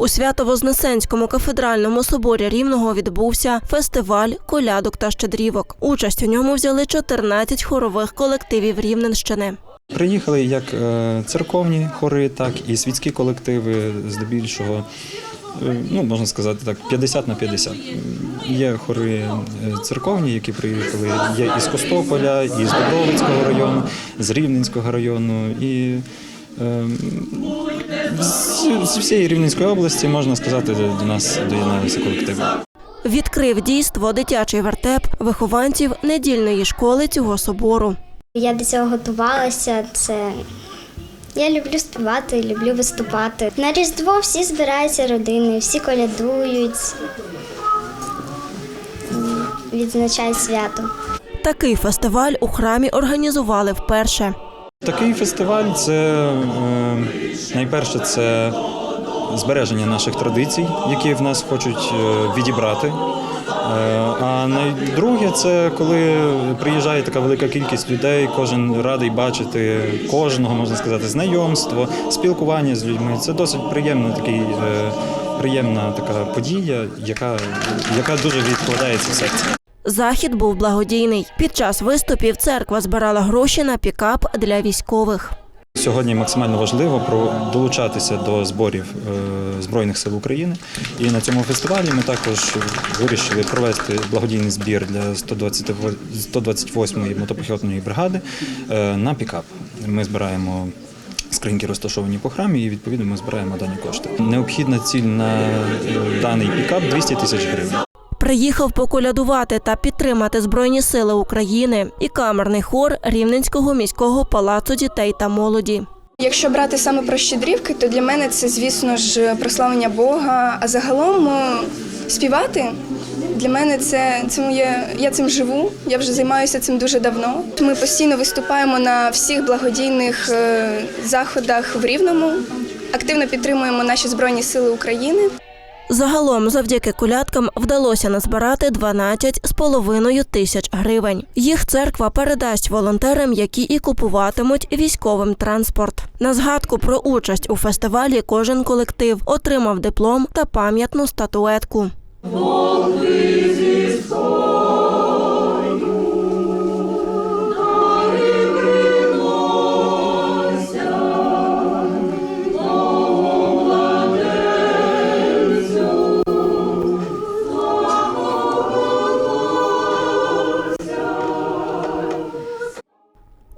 У Свято-Вознесенському кафедральному соборі Рівного відбувся фестиваль колядок та щедрівок. Участь у ньому взяли 14 хорових колективів Рівненщини. Приїхали як е, церковні хори, так і світські колективи, здебільшого, е, ну можна сказати так, 50 на 50. Є хори е, церковні, які приїхали, є із Костополя, із Добровицького району, з Рівненського району і з, з всієї Рівненської області, можна сказати, до нас доєдналися колективи. Відкрив дійство дитячий вертеп вихованців недільної школи цього собору. Я до цього готувалася. Це я люблю співати, люблю виступати. На Різдво всі збираються родини, всі колядують, відзначають свято. Такий фестиваль у храмі організували вперше. Такий фестиваль це е, найперше це збереження наших традицій, які в нас хочуть е, відібрати. Е, А найдруге, це коли приїжджає така велика кількість людей, кожен радий бачити кожного, можна сказати, знайомство, спілкування з людьми. Це досить приємно такий. Приємна така подія, яка, яка дуже відкладається в серці. Захід був благодійний. Під час виступів церква збирала гроші на пікап для військових. Сьогодні максимально важливо долучатися до зборів е, Збройних сил України. І на цьому фестивалі ми також вирішили провести благодійний збір для 120 128-ї мотопіхотної бригади е, на пікап. Ми збираємо. Скриньки розташовані по храмі, і відповідно ми збираємо дані кошти. Необхідна ціль на е, даний пікап 200 тисяч гривень. Приїхав поколядувати та підтримати Збройні Сили України і камерний хор Рівненського міського палацу дітей та молоді. Якщо брати саме про щедрівки, то для мене це, звісно ж, прославлення Бога. А загалом е, співати для мене це, це моє. Я цим живу. Я вже займаюся цим дуже давно. Ми постійно виступаємо на всіх благодійних е, заходах в Рівному. Активно підтримуємо наші збройні сили України. Загалом, завдяки колядкам, вдалося назбирати 12 з половиною тисяч гривень. Їх церква передасть волонтерам, які і купуватимуть військовим транспорт. На згадку про участь у фестивалі кожен колектив отримав диплом та пам'ятну статуетку.